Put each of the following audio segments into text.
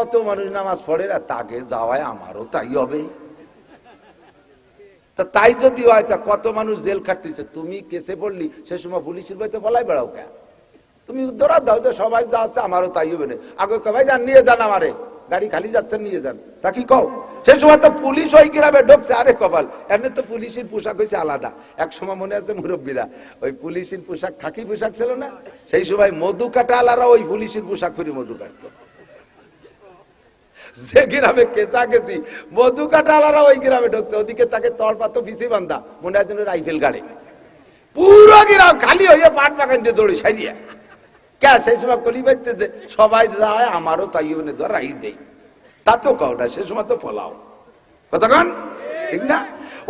কত মানুষ নামাজ পড়ে না, তাকে যাওয়ায় আমারও তাই হবে। তা তাই যদি হয় তা কত মানুষ জেল খাটতেছে? তুমি কেসে পড়লি, সে সময় পুলিশের বইতে বলাই বেড়াও কে তুমি ধরা দাও, যে সবাই যা আছে আমারও তাই হবে না। আগে কবাই যান, নিয়ে যান আমারে। গাড়ি খালি যাচ্ছেন নিয়ে যান। তা কি কও? সে সময় তো পুলিশ ওই গ্রামে ঢুকছে, আরে কপাল। এমনি তো পুলিশের পোশাক হয়েছে আলাদা। এক সময় মনে আছে মুরব্বীরা, ওই পুলিশের পোশাক খাকি পোশাক ছিল না? সেই সময় মধু কাটা আলারা ওই পুলিশের পোশাক করে মধু কাটতো। যে গ্রামে কেসা গেছি মধু কাটালারা ওই গ্রামে ঢুকছে। ওদিকে তাকে তলপাত পিছি বান্ধা। মনে হয় রাইফেল গাড়ি। পুরো গ্রাম খালি হয়ে পাট বাগান দিয়ে দৌড়ি সারিয়া কে সেই সময় কলি বাইতে যে সবাই যায় আমারও তাই মানে ধর রাই দেই। তা তো কওটা সে সময় তো ফলাও কতক্ষণ ঠিক না?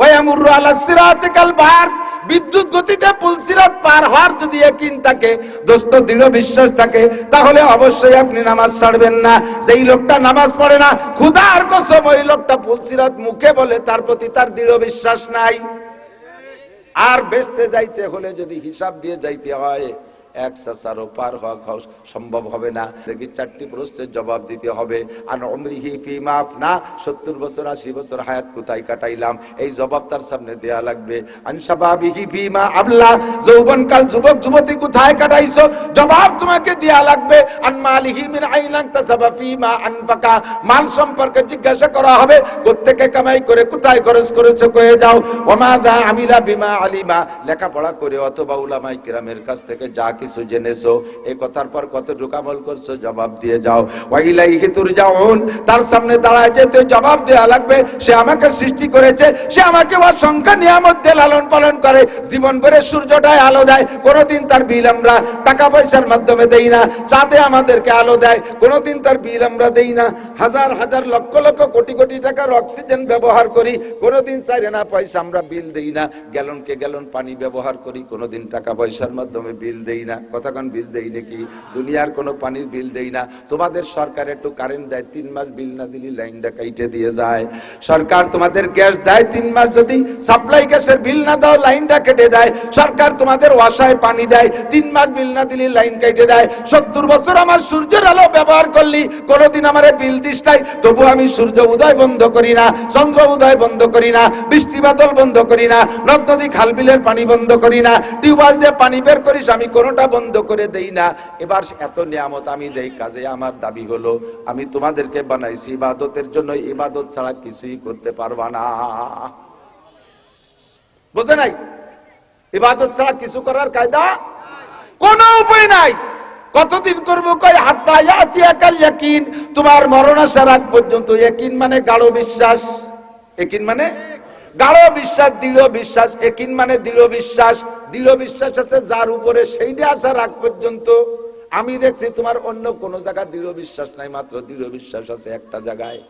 ওই আমুর আলা সিরাতে কাল বার বিদ্যুৎ গতিতে পুলসিরাত পার হওয়ার যদি একিন থাকে, দোস্ত, দৃঢ় বিশ্বাস থাকে, তাহলে অবশ্যই আপনি নামাজ ছাড়বেন না। যেই লোকটা নামাজ পড়ে না খুদার কসম, ওই লোকটা পুলসিরাত মুখে বলে তার প্রতি তার দৃঢ় বিশ্বাস নাই। আর বেসতে যাইতে হলে যদি হিসাব দিয়ে যাইতে হয় এক সাসারও পার হওয়া সম্ভব হবে না। দেখি চারটি প্রশ্নের জবাব দিতে হবে। আর অমরিহি ফি মাফ না সত্তর বছর, আশি বছর হায়াত কোথায় কাটাইলাম? এই জবাব তার সামনে দেয়া লাগবে। মা আবলা, যৌবনকাল যুবক যুবতী কোথায় কাটাইছো? জবাব তোমাকে দেয়া লাগবে। মিন তাসাবা মা আনফাকা। মাল সম্পর্কে জিজ্ঞাসা করা হবে, কোত্থেকে কামাই করে, কোথায় খরচ করেছ কয়ে যাও ওমা দা আমিলা বিমা আলিমা। লেখাপড়া করে অথবা উলামাই কিরামের কাছ থেকে যা কিছু জেনেছো? এ কথার পর কতটুকু আমল করছ? জবাব দিয়ে যাও। ওয়াইলাইহি তুরজাউন, তার সামনে দাঁড়ায় যেতে জবাব দেয়া লাগবে, সে আমাকে সৃষ্টি করেছে, সে আমাকে অসংখ্য নিয়ামত দিয়ে লালন পালন করে। জীবন ভরে সূর্যটায় আলো দেয়, কোনোদিন তার বিল আমরা টাকা পয়সার মাধ্যমে দেই না, চাঁদে আমাদেরকে আলো দেয়, কোনোদিন তার বিল আমরা দেই না। হাজার হাজার, লক্ষ লক্ষ, কোটি কোটি টাকার অক্সিজেন ব্যবহার করি, কোনোদিন চাই না পয়সা আমরা বিল দেই না। গ্যালনকে গ্যালন পানি ব্যবহার করি, কোনোদিন টাকা পয়সার মাধ্যমে বিল দেই না। কতক্ষণ বিল দেই নাকি দুনিয়ার কোনো পানির বিল দেই না তোমাদের সরকার একটু কারেন্ট দেয়, তিন মাস বিল না দিলে লাইনটা কাইটে দিয়ে যায়। সরকার তোমাদের গ্যাস দেয়, তিন মাস যদি সাপ্লাই গ্যাসের বিল না দাও, লাইনটা কেটে দেয়। সরকার তোমাদের ওয়াসায় পানি দেয়, তিন মাস বিল না দিলে লাইন কেটে দেয়। সত্তর বছর আমার সূর্যের আলো ব্যবহার করলি, কোনোদিন আমার বিল দিস নাই। তবু আমি সূর্য উদয় বন্ধ করি না, চন্দ্র উদয় বন্ধ করি না, বৃষ্টি বাদল বন্ধ করি না, নদ, নদী, খাল, বিলের পানি বন্ধ করি না। টিউবওয়েল দিয়ে পানি বের করিস, আমি কোনোটা বন্ধ করে দেই না। এবার এত নিয়ামত আমি দেই, কাজে আমার দাবি হলো, আমি তোমাদেরকে বানাইছি, ইবাদতের জন্য ইবাদত ছাড়া কিছুই করতে পারবা না। বুঝে নাই? ইবাদত ছাড়া কিছু করার কায়দা? কোনো উপায় নাই। কতদিন করব কই হাত্তা ইয়াতিয়া কাল ইয়াকিন তোমার মরণ আসার আগ পর্যন্ত। ইয়াকিন মানে গাঢ় বিশ্বাস। একিন মানে? গাঢ় বিশ্বাস, দৃঢ় বিশ্বাস। একিন মানে দৃঢ় বিশ্বাস। দৃঢ় বিশ্বাস আছে, যার উপরে সেইটা আসার আগ পর্যন্ত। আমি দেখছি তোমার অন্য কোন জায়গায় দৃঢ় বিশ্বাস নাই, মাত্র দৃঢ় বিশ্বাস আছে একটা জায়গায়।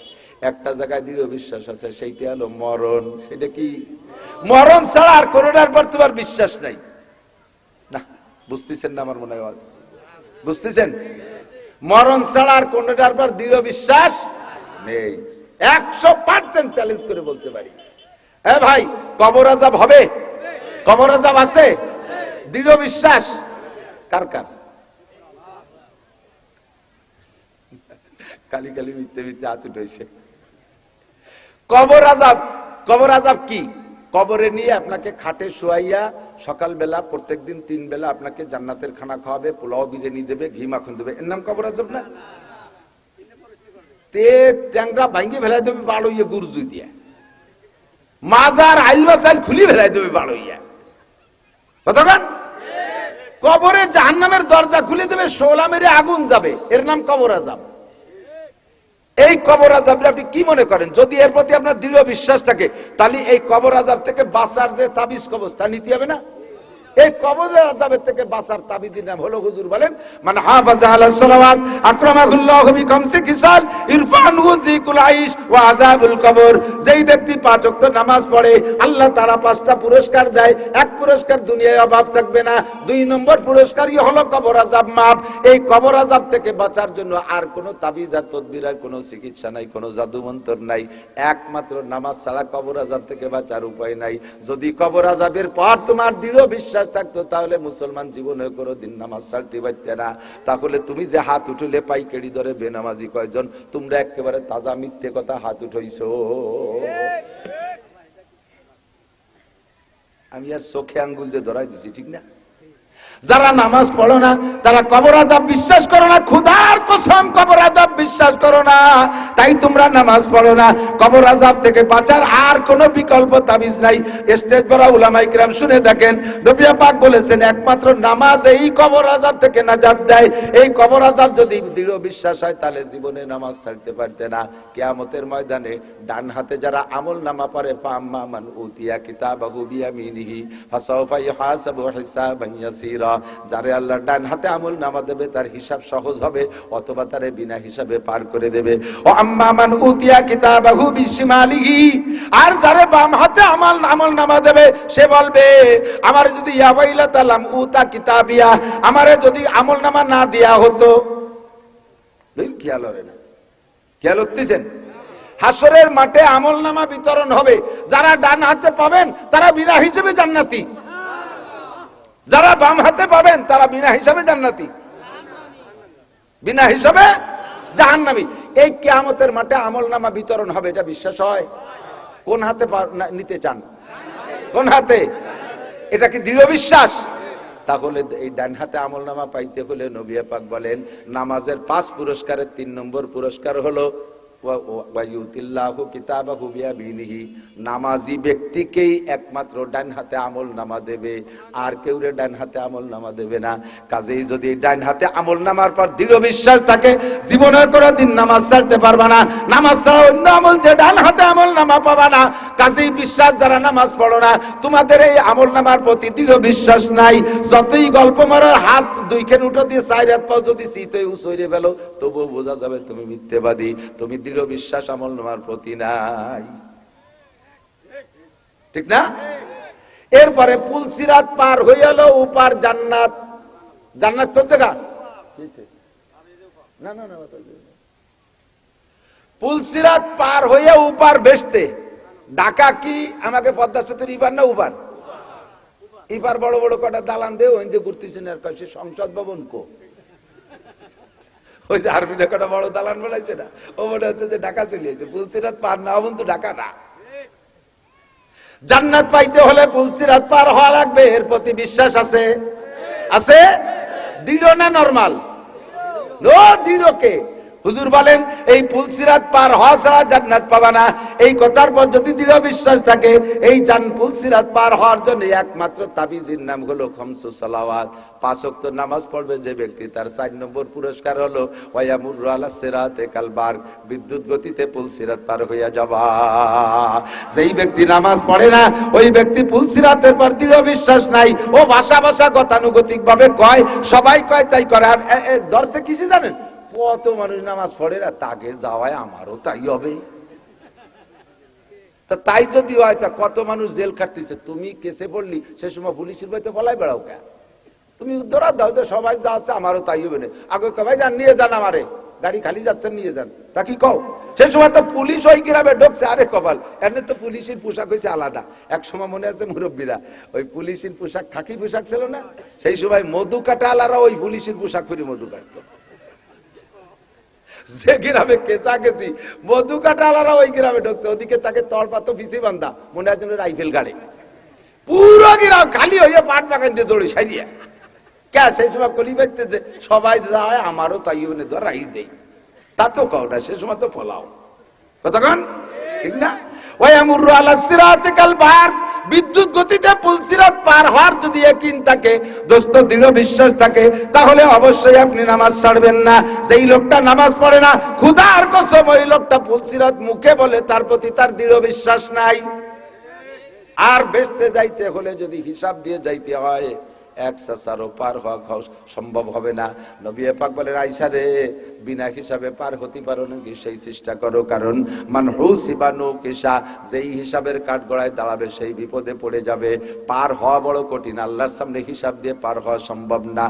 একটা জায়গায় দৃঢ় বিশ্বাস আছে, সেইটা হলো মরণ। সেটা কি? মরণ ছাড়া আর কোনোটার পর তোমার বিশ্বাস নাই। না, বুঝতেছেন না আমার মনে হয়। বুঝতেছেন? মরণ ছাড়া আর কোনটার পর দৃঢ় বিশ্বাস নেই। একশো পার্সেন্ট চ্যালেঞ্জ করে বলতে পারি। হ্যাঁ ভাই, কবর আজাব হবে? কবর আজাব আছে? দৃঢ় বিশ্বাস? কার কার? কালি কালি মিথ্যে মিথ্যে আচুট হয়েছে কবর আজাব কবর আজাব কি? কবরে নিয়ে আপনাকে খাটে শুয়াইয়া সকালবেলা, প্রত্যেকদিন তিন বেলা আপনাকে জান্নাতের খানা খাওয়াবে, পোলাও, বিরিয়ানি দেবে, ঘি মাখন দেবে। এর নাম কবর আজাব না? তে ট্যাংরা ভাঙ্গি ফেলাই দেবে বাড়ইয়ে গুরজু দিয়ে। মাজার আইলবা চাইল খুলি ফেলাই দেবে বাড়ইয়া কবরে জাহান্নামের দরজা খুলে দেবে, শোলা মেরে আগুন যাবে। এর নাম কবর আজাব এই কবর আজাবটা আপনি কি মনে করেন? যদি এর প্রতি আপনার দৃঢ় বিশ্বাস থাকে, তাহলে এই কবর আজাব থেকে বাঁচার যে তাবিজ কবজ, তা নিতে হবে না? এই কবর আজাবের থেকে বাঁচার তাবিজের নাম হলো হুজুর বলেন মানে হাফাজা আলা সালাওয়াত, আকরামাহুল্লাহ বিখামসি খিসাল ইরফানহু যিকুল আইশ ওয়া আযাবুল কবর। যেই ব্যক্তি পাঁচ ওয়াক্ত নামাজ পড়ে, আল্লাহ তাআলা পাঁচটা পুরস্কার দেয়। এক পুরস্কার দুনিয়ায় অভাব থাকবে না। দুই নম্বর পুরস্কারই হলো কবর আজাব মাপ। এই কবর আজাব থেকে বাঁচার জন্য আর কোনো তাবিজ আর তদবির আর কোনো চিকিৎসা নাই, কোনো জাদু মন্তর নাই। একমাত্র নামাজ ছাড়া কবর আজাব থেকে বাঁচার উপায় নাই। যদি কবর আজাবের পর তোমার দৃঢ় বিশ্বাস বিশ্বাস থাকতো, তাহলে মুসলমান জীবনে করো দিন নামাজ ছাড়তে পারতে না। তাহলে তুমি যে হাত উঠলে পাইকারি ধরে বেনামাজি কয়জন, তোমরা একেবারে তাজা মিথ্যে কথা হাত উঠাইছো। আমি আর চোখে আঙ্গুল দিয়ে ধরাই দিছি, ঠিক না? যারা নামাজ পড়ো না, তারা কবর আজাব বিশ্বাস করো না খুদার কসম কবর আজাব বিশ্বাস করো না। তাই তোমরা নামাজ পড়ো না। কবর আজাব থেকে বাঁচার আর কোনো বিকল্প তাবিজ নাই। স্টেজ বড় উলামাই কিরাম শুনে দেখেন নবিয়া পাক বলেছেন, একমাত্র নামাজ এই কবর আজাব থেকে নাজাত দেয়। এই কবর আজাব যদি দৃঢ় বিশ্বাস হয়, তাহলে জীবনে নামাজ ছাড়তে পারতে না। কেয়ামতের ময়দানে ডান হাতে যারা আমল নামা পারে ফাম্মা মান উতিয়া কিতাবাহু বিয়ামিনিহি, ফাসাউফা ইহাসাবু হিসাবান ইয়াসীরা। যারে আল্লাহ ডান হাতে আমল নামা দেবে, তার হিসাব সহজ হবে, অথবা তারে বিনা হিসাবে পার করে দেবে। ও আম্মা উতিয়া কিতাবাহু বিশিমালিহি, আর যারে বাম হাতে আমল আমল নামা দেবে, সে বলবে, আমার যদি ইয়াবাইলা তালাম উতা কিতাবিয়া, আমারে যদি আমল নামা না দেয়া হতো। খেয়াল হবে না। খেয়াল হতেছেন হাসরের মাঠে আমল নামা বিতরণ হবে। যারা ডান হাতে পাবেন, তারা বিনা হিসেবে জান্নাতি। যারা বাম হাতে পাবেন, তারা বিনা হিসাবে জান্নাতি। বিনা হিসাবে জাহান্নামী। এই কিয়ামতের মাঠে আমল নামা বিতরণ হবে, এটা বিশ্বাস হয়? কোন হাতে নিতে চান? কোন হাতে? এটা কি দৃঢ় বিশ্বাস? তাহলে এই ডান হাতে আমল নামা পাইতে হলে নবিয়া পাক বলেন, নামাজের পাঁচ পুরস্কারের তিন নম্বর পুরস্কার হলো নামাজি ব্যক্তিকেই একমাত্র ডান হাতে আমল নামা দেবে। আর কেউ ডান হাতে আমল নামা দেবে না। কাজেই যদি ডান হাতে আমল নামার পর দৃঢ় বিশ্বাস থাকে, জীবনের কোনো দিন নামাজ ছাড়তে পারবা না। নামাজ ছাড়া অন্য আমল দিয়ে ডান হাতে আমল নামা পাবা না। কাজেই বিশ্বাস, যারা নামাজ পড়ো না, তোমাদের এই আমল নামার প্রতি দৃঢ় বিশ্বাস নাই। যতই গল্প মারার হাত দুইখান উঠো দিয়ে চার হাত পাও যদি শীত উচইরে ফেলো, তবুও বোঝা যাবে তুমি মিথ্যেবাদী। তুমি দৃঢ় বিশ্বাস আমল নামার প্রতি নাই। ঠিক না? এরপরে পুলসিরাত পার হয়ে এলো উপার জান্নাত। জান্নাত কোন জায়গা না না না পুলসিরাত পার হয়ে উপার বেসতে ঢাকা কি? আমাকে পদ্মা সেতুর ইবার না উপার? ইপার বড় বড় কটা দালান দে ওই যে ঘুরতেছেন আর সংসদ ভবন কো? ওই যে আরবি কটা বড় দালান বানাইছে না, ও মনে হচ্ছে যে ঢাকা চলিয়েছে পুলসিরাত পার না হবেন তো ঢাকা না। জান্নাত পাইতে হলে পুলসিরাত পার হওয়া লাগবে, এর প্রতি বিশ্বাস আছে? আছে? দৃঢ় না নর্মাল? নো দৃঢ় কে? হুজুর বলেন, এই পুলসিরাত পার হওয়া ছাড়া জান্নাত পাবা না। এই কথার পর যদি দৃঢ় বিশ্বাস থাকে, এই জান পুলসিরাত পার হওয়ার জন্য একমাত্র তাবিজের নাম হলো খমসু সালাওয়াত। পাঁচ নামাজ পড়বে যে ব্যক্তি তার চার নম্বর পুরস্কার হলো ওয়ায়ামুর আলা সিরাতে বিদ্যুৎ গতিতে পুলসিরাত পার হইয়া যাবা। যেই ব্যক্তি নামাজ পড়ে না, ওই ব্যক্তি পুলসিরাতের পর দৃঢ় বিশ্বাস নাই, ও ভাষা ভাষা গতানুগতিক ভাবে কয়, সবাই কয় তাই করে আর দর্শে কিছু জানেন? কত মানুষ নামাজ পড়ে না, তাকে যাওয়ায় আমারও তাই হবে। তা তাই যদি হয়, তা কত মানুষ জেল কাটতেছে তুমি কেসে পড়লি, সে সময় পুলিশের বাড়িতে বলাই বেড়াও কে তুমি দৌড়া দাও যে সবাই যা আছে, আমারও তাই হবে না। আগে কবাই যান, নিয়ে যান আমারে। গাড়ি খালি যাচ্ছেন নিয়ে যান। তা কি কও? সে সময় তো পুলিশ ওই গ্রামে ঢুকছে, আরে কপাল। এমনি তো পুলিশের পোশাক হয়েছে আলাদা। এক সময় মনে আছে মুরব্বীরা, ওই পুলিশের পোশাক খাকি পোশাক ছিল না? সেই সময় মধু কাটা আলারা ওই পুলিশের পোশাক করে মধু কাটতো। যে গ্রামে কেঁচা গেছি মধু কাটালারা ওই গ্রামে ঢুকছে। ওদিকে তাকে তলপাত পিছি বান্ধা। মনে হয় যেন রাইফেল গাড়ি। পুরো গ্রাম খালি হয়ে পাট বাগান দিয়ে দৌড়ে সারিয়ে। কে সেই সময় কলি বাইতে যে সবাই যায়, আমারও তাই মানে ধর রাই দেই। তা তো কও না, সে সময় তো ফলাও কতক্ষণ ঠিক না? ওই আমুর আলা সিরাতে কাল বার বিদ্যুৎ গতিতে পুলসিরাত পার হওয়ার যদি একিন থাকে, দোস্ত, দৃঢ় বিশ্বাস থাকে, তাহলে অবশ্যই আপনি নামাজ ছাড়বেন না। সেই লোকটা নামাজ পড়ে না খুদার কসম ওই লোকটা পুলসিরাত মুখে বলে তার প্রতি তার দৃঢ় বিশ্বাস নাই। আর বেসতে যাইতে হলে যদি হিসাব দিয়ে যাইতে হয় এক চাচার পার হওয়া সম্ভব হবে না। নবী পাক বলেন আইসা রে, বিনা হিসাবে পার হতে পারো নাকি সেই চেষ্টা করো, কারণ মান হুসিবানু কিসা, যেই হিসাবের কাঠ গড়ায় দাঁড়াবে সেই বিপদে পড়ে যাবে। পার হওয়া বড় কঠিন, আল্লাহর সামনে হিসাব দিয়ে পার হওয়া সম্ভব না।